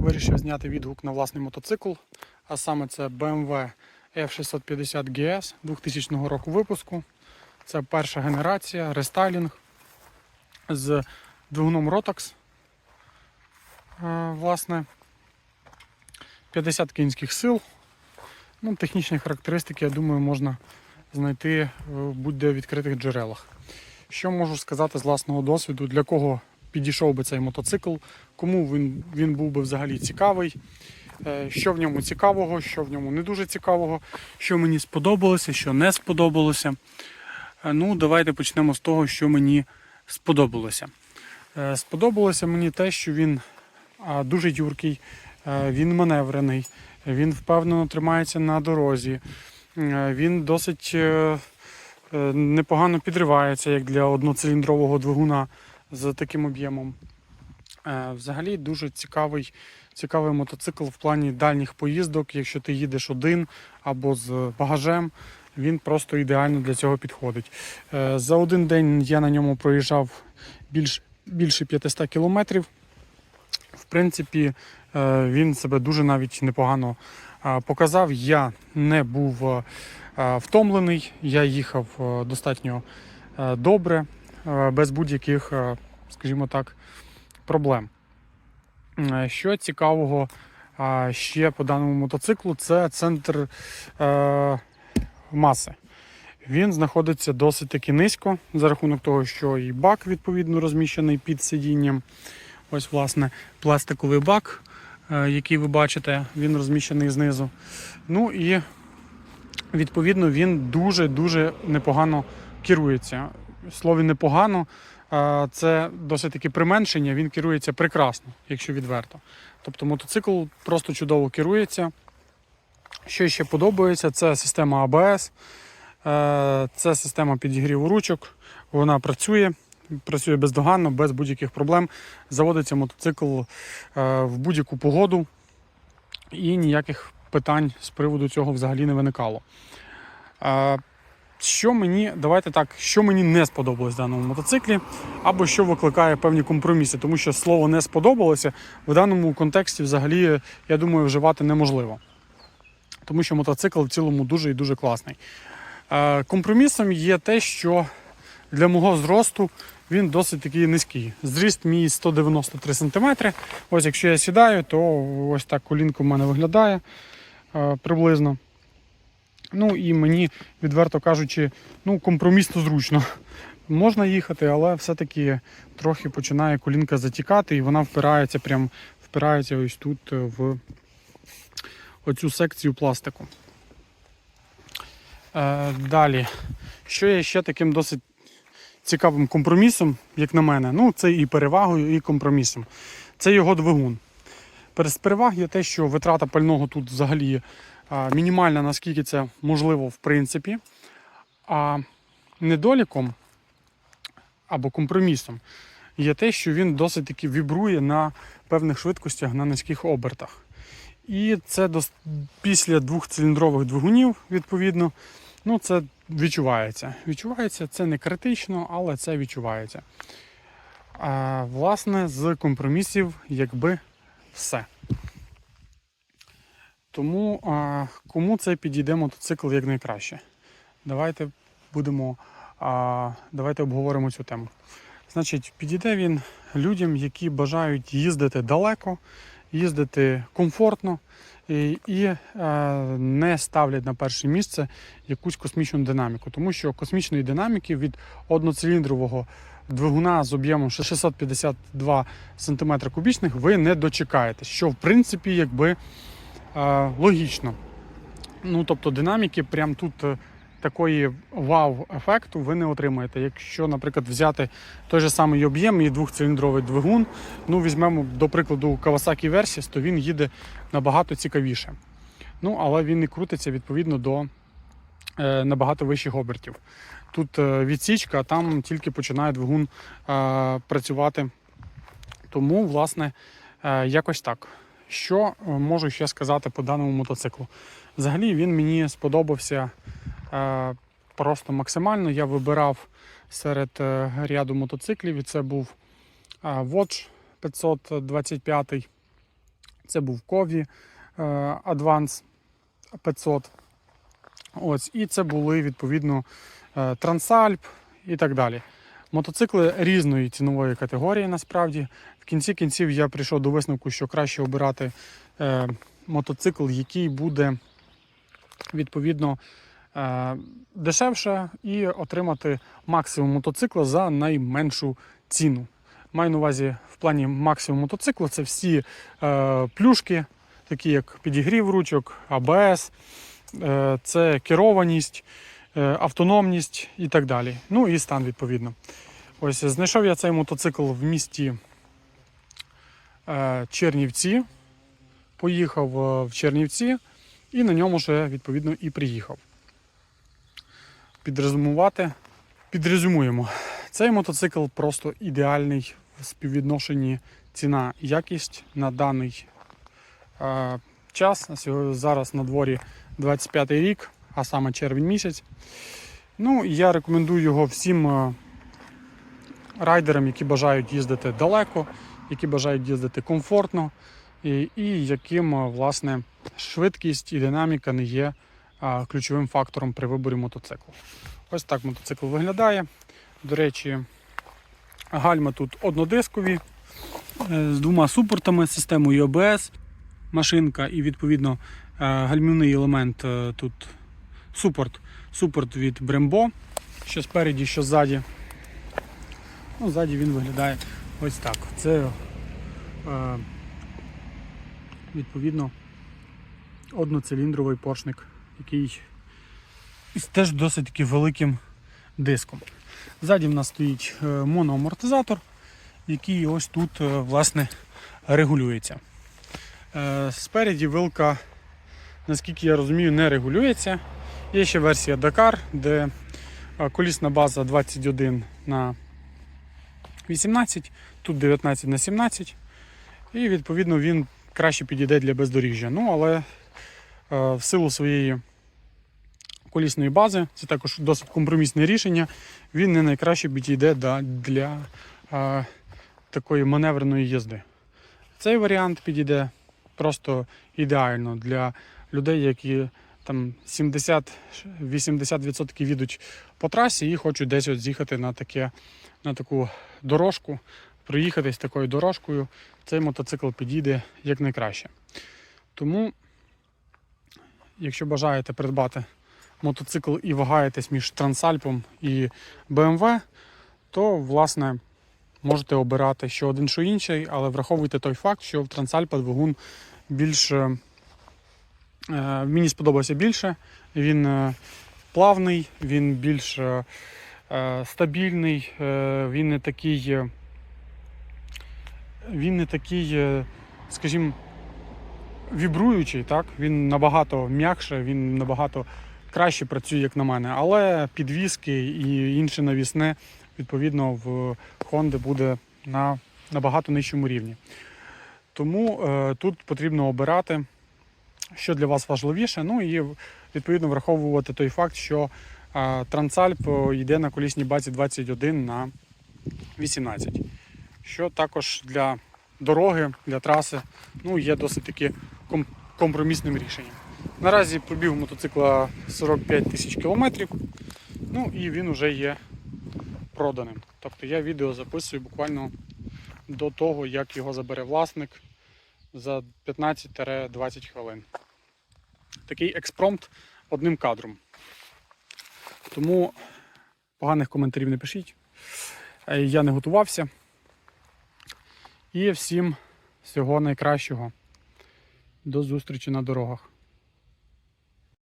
вирішив зняти відгук на власний мотоцикл, а саме це BMW F650 GS 2000 року випуску. Це перша генерація, рестайлінг з двигуном Rotax. Е, Власне, 50 кінських сил. Ну, технічні характеристики, я думаю, можна знайти в будь-де відкритих джерелах. Що можу сказати з власного досвіду, для кого підійшов би цей мотоцикл, кому він, він був би взагалі цікавий, е, що в ньому цікавого, що в ньому не дуже цікавого, що мені сподобалося, що не сподобалося. Е, Ну, давайте почнемо з того, що мені сподобалося. Е, Сподобалося мені те, що він дуже юркий, він маневрений, він впевнено тримається на дорозі, він досить непогано підривається, як для одноциліндрового двигуна з таким об'ємом. Е, Взагалі дуже цікавий, цікавий мотоцикл в плані дальніх поїздок. Якщо ти їдеш один або з багажем, він просто ідеально для цього підходить. Е, За один день я на ньому проїжджав більш, більше 500 кілометрів. В принципі, е, він себе дуже навіть непогано показав. Я не був втомлений, я їхав достатньо добре, без будь-яких, е, скажімо так, проблем. Е, Що цікавого е, ще по даному мотоциклу, це центр е, маси. Він знаходиться досить таки низько, за рахунок того, що і бак відповідно розміщений під сидінням. Ось, власне, пластиковий бак, е, який ви бачите, він розміщений знизу. Ну і відповідно він дуже-дуже непогано керується. Слові непогано, е, це досить таки применшення, він керується прекрасно, якщо відверто. Тобто мотоцикл просто чудово керується. Що ще подобається, це система ABS, е, це система підігріву ручок. Вона працює, працює бездоганно, без будь-яких проблем. Заводиться мотоцикл е, в будь-яку погоду і ніяких питань з приводу цього взагалі не виникало. Що мені, давайте так, що мені не сподобалось в даному мотоциклі, або що викликає певні компроміси, тому що слово не сподобалося в даному контексті взагалі, я думаю, вживати неможливо. Тому що мотоцикл в цілому дуже і дуже класний. Е, Компромісом є те, що для мого зросту він досить такий низький. Зріст мій 193 см. Ось якщо я сідаю, то ось так колінко в мене виглядає е, приблизно. Ну і мені, відверто кажучи, ну, компромісно зручно. Можна їхати, але все-таки трохи починає колінка затікати, і вона впирається прям впирається ось тут е, в оцю секцію пластику. Е, далі, що є ще таким досить цікавим компромісом, як на мене, ну це і перевагою, і компромісом. Це його двигун. З переваг є те, що витрата пального тут взагалі мінімальна, наскільки це можливо, в принципі. А недоліком або компромісом є те, що він досить таки вібрує на певних швидкостях на низьких обертах. І це дос... після двохциліндрових двигунів, відповідно, ну це відчувається. Відчувається, це не критично, але це відчувається. А, власне, з компромісів, якби все. Тому а, кому це підійде мотоцикл як найкраще? Давайте будемо, а, давайте обговоримо цю тему. Значить, підійде він людям, які бажають їздити далеко, їздити комфортно і, і е, не ставлять на перше місце якусь космічну динаміку, тому що космічної динаміки від одноциліндрового двигуна з об'ємом 652 см кубічних ви не дочекаєтесь, що в принципі якби логічно. Ну, тобто динаміки прям тут е, такої вау-ефекту ви не отримаєте. Якщо, наприклад, взяти той же самий об'єм і двохциліндровий двигун, ну візьмемо, до прикладу, Kawasaki Versys, то він їде набагато цікавіше. Ну, але він і крутиться відповідно до е, набагато вищих обертів. Тут е, відсічка, а там тільки починає двигун е, працювати. Тому, власне, е, якось так. Що е, можу ще сказати по даному мотоциклу? Взагалі він мені сподобався е, просто максимально. Я вибирав серед е, ряду мотоциклів, і це був е, Watch 525. Це був Кові е, Advance 500. Ось, і це були відповідно е, Трансальп і так далі. Мотоцикли різної цінової категорії насправді. В кінці кінців я прийшов до висновку, що краще обирати е, мотоцикл, який буде відповідно е, дешевше, і отримати максимум мотоцикла за найменшу ціну. Маю на увазі в плані максимум мотоцикла це всі е, плюшки, такі як підігрів ручок, АБС, е, це керованість, автономність і так далі. Ну і стан відповідно. Ось знайшов я цей мотоцикл в місті е, Чернівці. Поїхав е, в Чернівці і на ньому ж відповідно і приїхав. Підрезумувати. Підрезюмуємо. Цей мотоцикл просто ідеальний в співвідношенні ціна якість на даний е, час. Зараз на дворі 25 рік, а саме червень місяць. Ну, і я рекомендую його всім е, райдерам, які бажають їздити далеко, які бажають їздити комфортно, і, і яким е, власне швидкість і динаміка не є е, ключовим фактором при виборі мотоциклу. Ось так мотоцикл виглядає. До речі, гальма тут однодискові з двома супортами, системою ABS, машинка і відповідно гальмівний елемент тут супорт. Супорт від Brembo, що спереді, що ззаді. Ну, ззаді він виглядає ось так. Це е, відповідно одноциліндровий поршник, який із теж досить таки великим диском. Ззаді в нас стоїть е, моноамортизатор, який ось тут е, власне регулюється. Е, Спереді вилка, наскільки я розумію, не регулюється. Є ще версія Dakar, де колісна база 21 на 18, тут 19 на 17. І відповідно він краще підійде для бездоріжжя. Ну, але в силу своєї колісної бази, це також досить компромісне рішення. Він не найкраще підійде для такої маневреної їзди. Цей варіант підійде просто ідеально для людей, які там 70-80% їдуть по трасі і хочуть десь от з'їхати на, таке, на таку дорожку, проїхатись такою дорожкою. Цей мотоцикл підійде як найкраще. Тому, якщо бажаєте придбати мотоцикл і вагаєтесь між Трансальпом і BMW, то власне можете обирати що один, що інший, але враховуйте той факт, що в Трансальпа двигун більш е, мені сподобався більше. Він е, плавний, він більш е, е, стабільний, е, він не такий. е, Він не такий, е, скажімо, вібруючий, так? Він набагато м'якше, він набагато краще працює, як на мене. Але підвіски і інше навісне, відповідно, в Honda буде на набагато нижчому рівні. Тому е, тут потрібно обирати, що для вас важливіше. Ну і відповідно враховувати той факт, що е, Трансальп йде на колісній базі 21 на 18. Що також для дороги, для траси ну, є досить таки ком- компромісним рішенням. Наразі пробіг мотоцикла 45 тисяч кілометрів, ну і він вже є проданим. Тобто я відео записую буквально до того, як його забере власник за 15-20 хвилин. Такий експромт одним кадром. Тому поганих коментарів не пишіть. Е, Я не готувався. І всім всього найкращого. До зустрічі на дорогах.